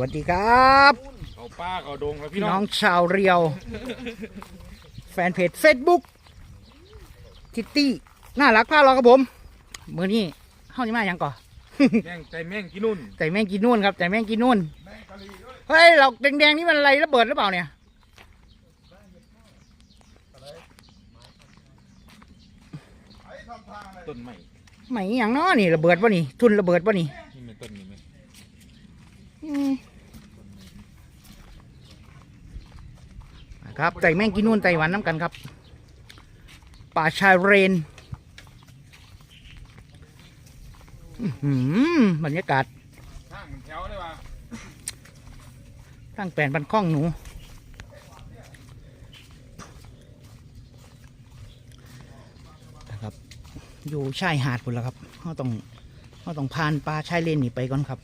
วัสดีครับ เขาป้าเขาดงครับพี่พี่น้น้อองงชาวเรียว แฟนเพจ Facebook ทิตตี้น่ารักพาเราครับผม มือนี้เข้าจะมาอย่างก่อแม่งใจแม่งกินนุ่นแต่แม่งกินนู่นครับแต่แม่งกินนู่นเฮ้ยเราแดงๆนี่มันอะไรระเบิดหรือเปล่าเนี่ยต้นใหม่ไม่อหย่างเน้อนี่ระเบิดป่ะนี่ทุนระเบิดป่ะนี่นี่เป็นต้นนี้ไหมอืม ครับไก่แม่งกินนู่นไต้หวันน้ำกันครับ ป่าชายเรนอื้อหือบรรยากาศข้างมันแถวเลยว่ะตั้งแปลนบันข้องหนู นะครับ อยู่ชายหาดพุ่นแล้วครับเขาต้องเขาต้องผ่านปลาชายเลนนี่ไปก่อนครับ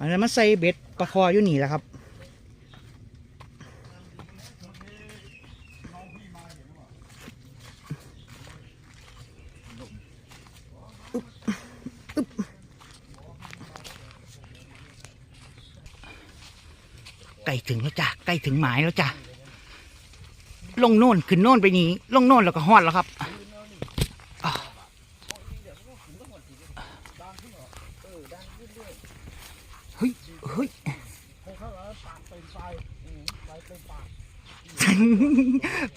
อันนั้นมาใส่เบ็ดปลาคออยู่นี่แหละครับใกล้ถึงแล้วจ้ะใกล้ถึงหมายแล้วจ้ะลงโน่นขึ้นโน่นไปนี่ลงโน่นแล้วก็ฮอดแล้วครับอ่าเฮ้ยเฮ้ย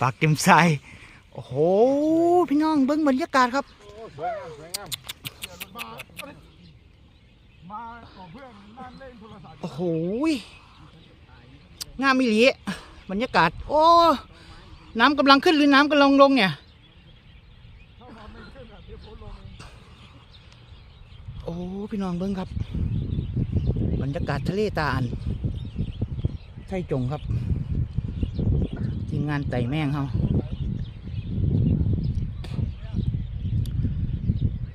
ปากเต็มทรายโอ้โห พี่น้องเบิ้งบรรยากาศครับโอ้โหยงามมิลีบรรยากาศ โอ้ น้ำกำลังขึ้นหรือน้ำกำลังลงเนี่ยโอ้พี่น้องเบิ้งครับ บรรยากาศทะเลตาอันไช่จงครับ ทีมงานไต่แม่งเขา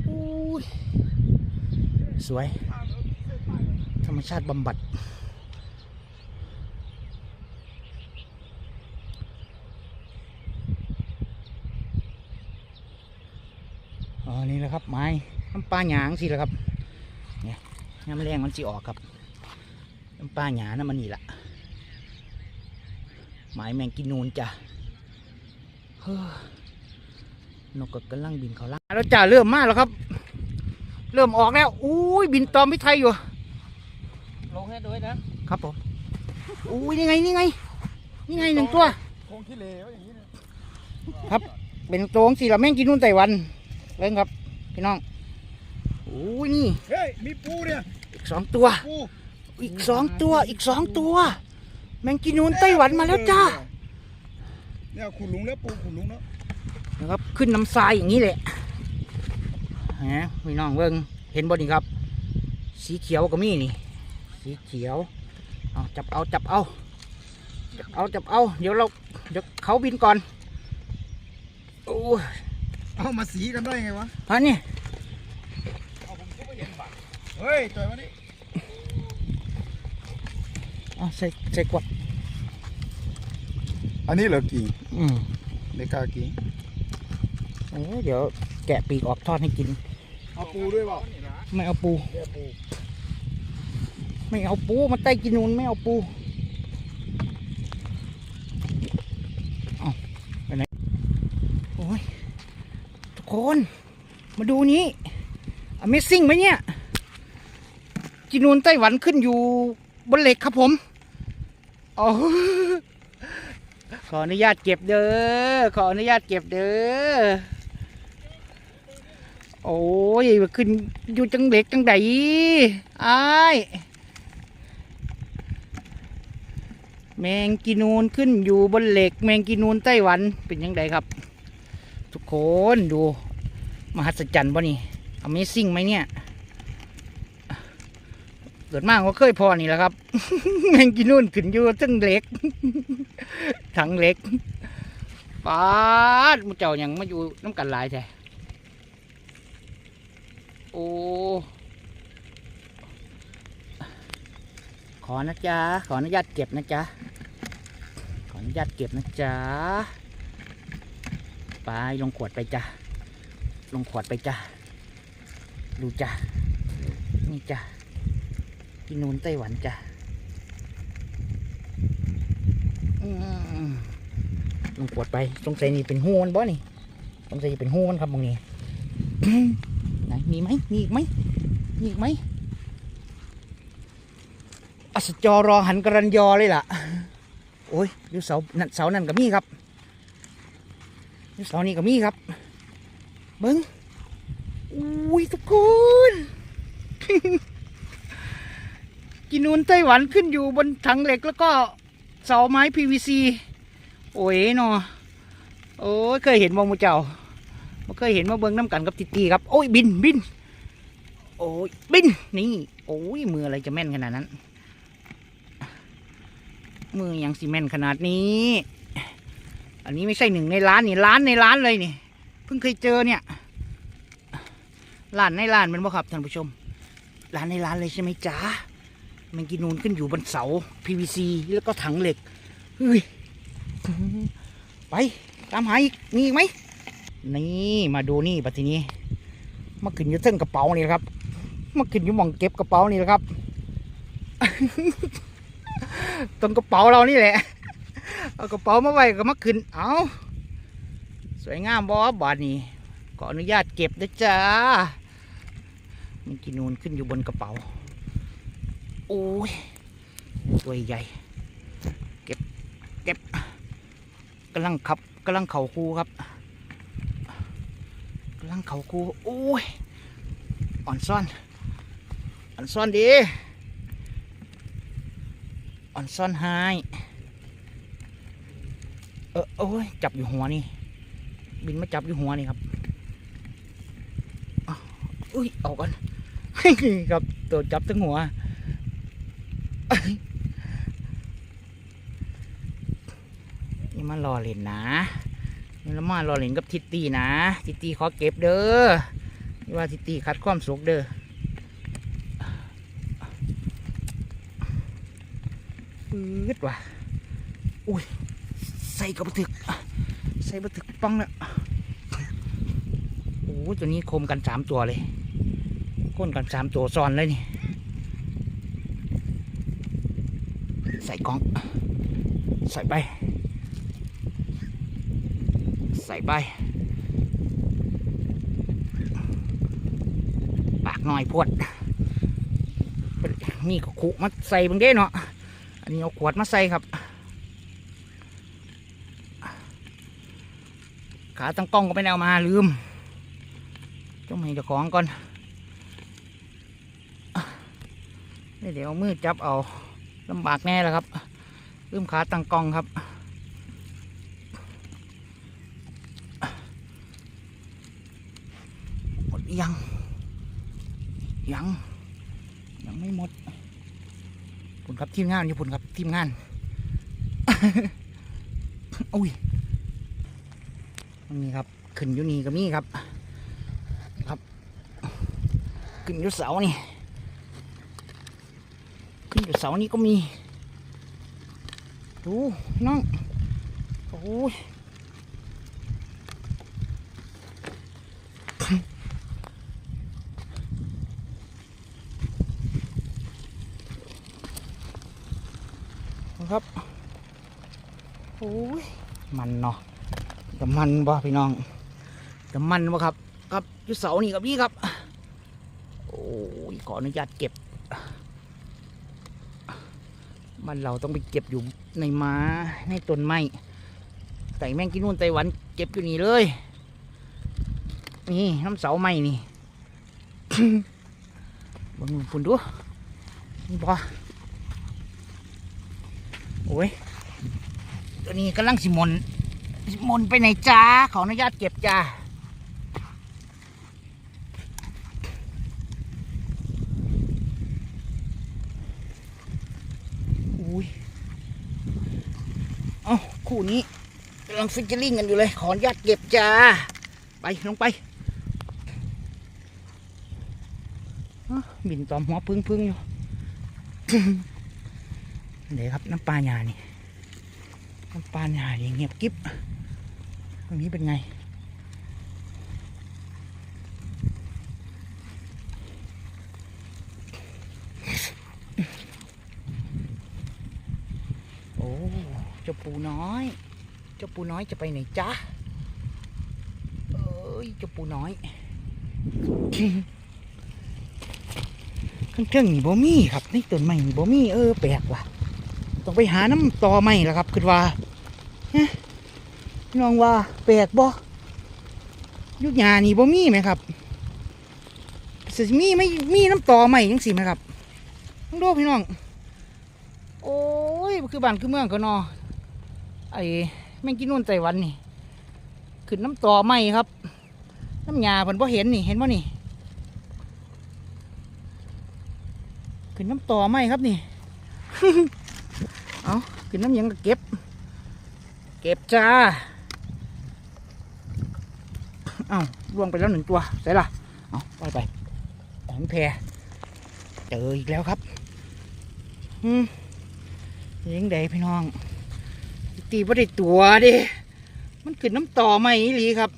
โอ้ยสวย ธรรมชาติบำบัด อ๋อ นี่แหละครับ ไม้น้ำปลาหยางสิแหละครับ เนี่ยน้ำแรงมันสิออกครับ น้ำปลาหยานะมันนี่แหละ ไม้แมงกินนูนจ้ะเฮ้อนกก็กำลังบินเขาล่างแล้วจ้าเริ่มมาแล้วครับ เริ่มออกแล้วอุ้ยบินตอมพิไทยอยู่ลงให้ด้วยนะครับผมอุ้ยนี่ไงนี่ไงนี่ไงหนึ่งตัวคงขี้เหร่อย่างนี้เป็นตัวของสี่ละแม่งกินนู่นไต้หวันเล่นครับพี่น้องอุ้ยนี่เฮ้ยมีปูเนี่ยอีกสองตัวปูอีกสองตัวอีกสองตัว แมงกินนูนไต้หวันมาแล้วจ้าเนี่ยขุดหลุงแล้วปูขุดหลุงแล้วนะครับขึ้นน้ำทรายอย่างนี้แหละฮะพี่น้องเบิ่งเห็นบ่นี่ครับ สีเขียวก็มีนี่ สีเขียวเอาจับเอาจับเอาจับเอาจับเอา เดี๋ยวเราเดี๋ยวเขาบินก่อนโอ้ยเอามาสีกันได้ไงวะอันนี้เฮ้ยต่อยมาดิเอาใส่ใส่กวดอันนี้เหรอกี่อืมเด็กกากี่เอ้ยเดี๋ยวแกะปีกออกทอดให้กิน เอาปูด้วยเปล่าไม่เอาปู เดี๋ยวปูไม่เอาปูมาใต้กินนูนไม่เอาปูเอาไปไหนโอ้ยทุกคน มาดูนี้ Amazing ไหมเนี่ย กินนูนไต้หวันขึ้นอยู่บนเหล็กครับผม โอ้ขออนุญาตเก็บเด้อ ขออนุญาตเก็บเด้อ โอ้ยขึ้นอยู่จังเล็กจังใดอ้ายแมงกีนูนขึ้นอยู่บนเหล็ก แมงกีนูนไต้หวันเป็นยังไงครับ ทุกคนดู มหัศจรรย์ป่ะนี่ Amazing ไหมเนี่ย เกิดมากก็เคยพอนี่แหละครับแมงกีนูนขึ้นอยู่จังเหล็กถังเหล็กปาดมุเจ้ายังมาอยู่น้ำกันหลายใช่โอ้ขอนะจ๊ะขออนุญาตเก็บนะจ๊ะขออนุญาตเก็บนะจ๊ะไปลงขวดไปจ้ะลงขวดไปจ้ะดูจ้ะนี่จ้ะ กินนูนไต้หวันจ้ะอืมลงปวดไปสงสัยนี่เป็นหูมันบ่นี่สงสัยเป็นหูมันครับบางนี้ไหนมีไหมมีอีกไหมมีอีกไหมอัศจรรอหันกรันยอเลยล่ะ โอ้ยยู่เสานั่นเสานั่นก็มีครับยู่เสานี่ก็มีครับ เบิ้งอุ้ยทุกคน กิ นูนไต้หวันขึ้นอยู่บนถังเหล็กแล้วก็เสาไม้ PVC โอ้ยเนาะโอ้เคยเห็นมองมูเจ้าไม่เคยเห็นมาเบิ้งน้ำกันกับติตีครับ โอ้ยบินบิน โอ้ยบินนี่ โอ้ยมืออะไรจะแม่นขนาดนั้น มือยังซีเมนต์ขนาดนี้ อันนี้ไม่ใช่หนึ่งในร้านนี่ร้านในร้านเลยนี่ เพิ่งเคยเจอเนี่ยร้านในร้านเป็นบ่ครับท่านผู้ชมร้านในร้านเลยใช่ไหมจ๊ะ มันกินนูนขึ้นอยู่บนเสา PVC แล้วก็ถังเหล็กเฮ้ยไป ตามหาอีกมีอีกไหมนี่มาดูนี่ปัจจุนี้มาขึ้นอยู่เส้นกระเป๋านี่แหละครับมาขึ้นอยู่หมองเก็บกระเป๋านี่แหละครับตรงกระเป๋าเรานี่แหละเอากระเป๋ามาไว้ก็มาขึ้นเอาสวยงามบอบาดนี้ขออนุญาตเก็บนะจ้ามันกินนูนขึ้นอยู่บนกระเป๋า โอ้ยตัวใหญ่ เก็บ เก็บกำลังขับกำลังเข่าคูครับกำลังเข่าคูโอ้ยอ่อนซ่อน อ่อนซ่อนดี อ่อนซ่อนหายเออโอ้ยจับอยู่หัวนี่ บินมาจับอยู่หัวนี่ครับอุ้ยออกกันครับตัวจับทั้งหัว นี่มารอเล่นนะนี่ละมารอเล่นกับทิตตี้นะ ทิตตี้ขอเก็บเด้อนี่ว่าทิตตี้คัดความสุขเด้อปืดว่ะอุ้ย ใส่กระบะถึก ใส่บะถึกปังเนี่ยโอ้ตัวนี้คมกันสามตัวเลยก้นกันสามตัวซ้อนเลยนี่ ใส่กล่อง ใส่ไป ใส่ไป ปากน่อยพวด นี่ก็ขุมาใส่บังเด้เนาะ อันนี้เอาขวดมาใส่ครับ ขาตั้งกล้องก็ไม่ได้เอามาลืม ต้องให้เจ้าของก่อนเดี๋ยวมือจับเอา ลำบากแน่แล้วครับลืมขาตั้งกองครับ หมดยัง ยัง ยังไม่หมดคุณครับทีมงานอยู่คุณครับทีมงาน อุ้ยนี่ครับ ขึ้นอยู่นี่ก็มีครับ ครับ ขึ้นอยู่เสานี่ ขึ้นอยู่เสานี่ก็มี ดูน้องโอ้ยครับโอ้ยมันเนาะจะมันบ่พี่น้องจะมันบ่ครับ ครับยู่เสานี่ครับพี่ครับ โอ้ยขออนุญาตเก็บ มันเราต้องไปเก็บอยู่ในม้ในต้นไม้แต่แมงกินนู่นไต้หวันเก็บอยู่นี่เลย นี่น้ำเสาไม้นี่บังฝุ่นดูนี่บ่โอ้ยตัวนี้กำลังสิมนสิมนไปไหนจ้าขออนุญาตเก็บจ้า อุ้ย เอ้า คู่นี้กำลังฟิชเชอร์ลิงกันอยู่เลย ขออนุญาตเก็บจ้า ไปลงไปบินตอมหัวพึ่งพึ่งๆอยู่เดี๋ยวครับน้ำปลาหยานี่น้ำปลาหยานี่เงียบกิ๊บตรงนี้เป็นไง อ จ้า ปูน้อย เจ้าปูน้อยจะไปไหนจ๊ะ เอ้ย เจ้าปูน้อยข้างเทิงนี่บ่มีครับในต้นไม้นี่บ่มีเออแปลกว่ะ ต้องไปหาน้ำตอไม้แล้วครับคือว่าฮะพี่น้องว่าแปลกบ่ยุคยานี่บ่มีไหมครับสิมีไม่มีน้ำตอไม้ยังสิไหมครับต้องดูพี่น้อง โอ้ย คือบ้านคือเมืองก็นอ ไอ้แมงกินนู่นไต้หวันนี่ขึ้นน้ำต่อไม้ครับ น้ำยาเพิ่เห็นนี่เห็นบ่นี่ขึ้นน้ำต่อไม้ครับนี่เอาขึ้นน้ำยังก็เก็บ เก็บจ้าเอาล่วงไปแล้วหนึ่งตัวใส่ละเอาไปไปของแพรเจออีกแล้วครับอืมยังไดพี่น้อง ตีบ่ได้ตัวเดิมันขึ้นน้ำต่อใหม่อีหลีครับ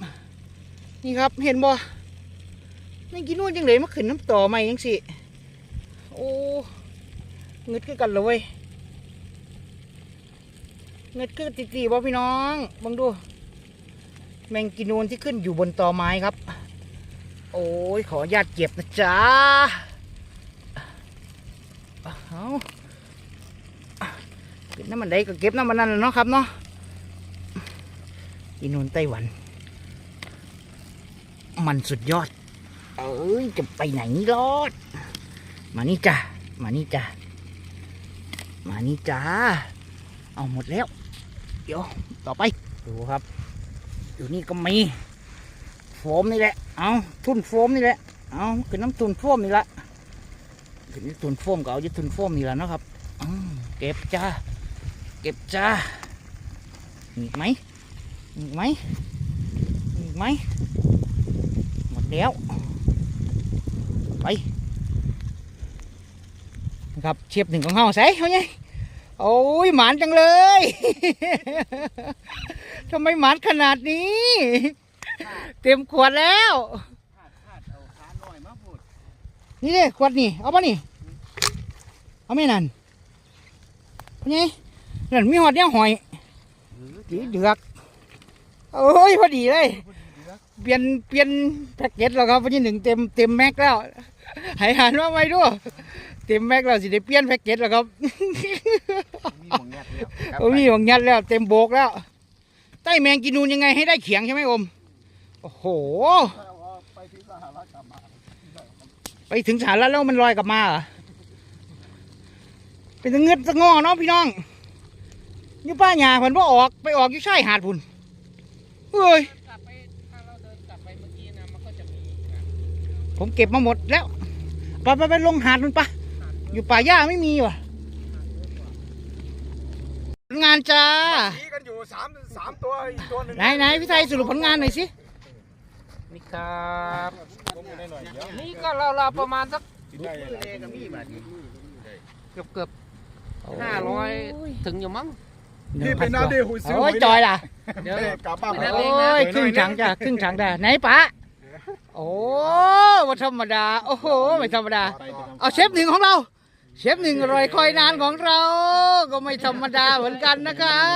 นี่ครับเห็นบ่ไม่กินนู่นจังเลยมาขึ้นน้ำต่อใหม่ยังสิโอ้เงึดคือกันเลยเงึดคือติตีบ่พี่น้องบังดู แมงกินูนที่ขึ้นอยู่บนต่อไม้ครับ โอ้ยขอญาตเก็บนะจ๊ะเอา็บน้ำมันใดก็เก็บน้ำมันนั่นแหละเนาะครับเนาะกินูนไต้หวัน มันสุดยอด เอ้ยจะไปไหนรอด มานี่จ้ะมานี่จ้ะมานี่จ้าเอาหมดแล้ว เดี๋ยวต่อไปดูครับอยู่นี่ก็มีโฟมนี่แหละ เอาทุนโฟมนี่แหละ เอาคือน้ำทุนโฟมนี่ละคือน้ำทุนโฟมก็เอายู่ทุนโฟมนี่แหละเนาะครับเก็บจ้า เก็บจ้ามีอีกไหมมีอีกไหมมีอีกไหมหมดแล้ว ไปนะครับเชียบหนึ่งของเฮาใส่เขาไงโอ้ยหมานจังเลยทำไมหมานขนาดนี้ เต็มขวดแล้วนี่เลยขวดนี่เอาปะนี่เอาไม่นั่นพนี่ นั่นมีหอดเนี่ยหอยดีเดือกโอ้ยพอดีเลย เปลี่ยนเปลี่ยนแพ็กเกจแล้วครับวันที่หนึ่งเต็มเต็มแม็กแล้วหายหันว่าไม่ด้วยเต็มแม็กแล้วสิได้เปลี่ยนแพ็กเกจแล้วครับมีหมองแงดแล้วโอ้ยของยัดแล้ว เต็มโบกแล้ว ใต้แมงกินนูนยังไงให้ได้เขียงใช่ไหมอมโอ้โหไปที่สหรัฐกลับมาไปถึงสารแล้วแล้วมันลอยกลับมาเหรอเป็นตะเงืดตะงอเนาะพี่น้อง นี่ป้าหยาเพิ่นว่าออกไปออกอยู่ชายหาดพุ่นเอ้ยกลับไปถ้าเราเดินกลับไปเมื่อกี้นะมันก็จะมีนะผมเก็บมาหมดแล้วไปไปไปลงหาดมันปะอยู่ป่าหญ้าไม่มีว่ะผลงานจ้าชี้กันอยู่สามสามตัวอีกตัวหนึ่งไหนไหนพี่ไทยสรุปผลงานหน่อยสินี่ครับผมอยู่ในหน่อยเดียวนี่ก็เราๆประมาณสักได้อะไรก็มีแบบเกือบเกือบห้าร้อยถึงอยู่มั้ง นี่เป็นน้ำดีหุยซื้อโอ้ยจอยล่ะเดี๋ยวกลับบ้านไม่ไปได้โอ้ยครึ่งถังจ้ะครึ่งถังจ้ะไหนปะโอ้ว่าธรรมดาโอ้โหไม่ธรรมดา เอาเชฟหนึ่งของเรา เชฟหนึ่งอร่อยคอยนานของเรา ก็ไม่ธรรมดาเหมือนกันนะครั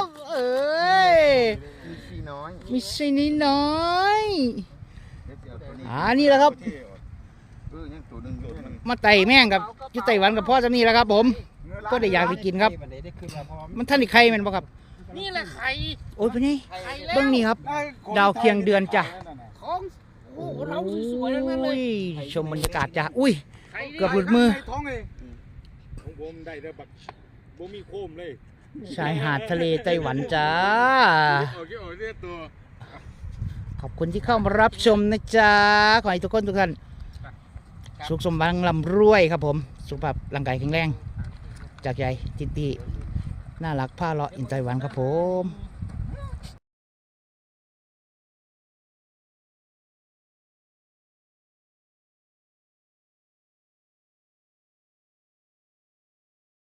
บ เอ้ยขี้น้อยไม่ใช่นิดน้อยอ่านี่แหละครับเออยังตัวหนึ่งตัวหนึ่งมาไต่แม่งกับจุไต้หวันกับพ่อจะนี่แหละครับผม ก็ได้อยากไปกินครับ มันท่านอีกใครแมันบ่ครับ นี่แหละไข่โอ้ยพี่นี่ไข่แล้วเบื้องนี้ครับ ดาวเคียงเดือนจ้ะ ของโอ้โหเราสวยๆทั้งนั้นเลยอุ้ชมบรรยากาศจ้ะอุ้ย ไข่นี่เกือบหลุดมือ ท้องเลยของผมได้แต่บักบ่มีโคมเลยชายหาดทะเลไต้หวันจ้าโอเคโอเคตัวขอบคุณที่เข้ามารับชมนะจ๊ะ ขอให้ทุกคนทุกท่านสุขสมบังลำรวยครับผม สุขภาพร่างกายแข็งแรง จากใจจิตตีน่ารักผ้าเลาะอินไตหวันครับผม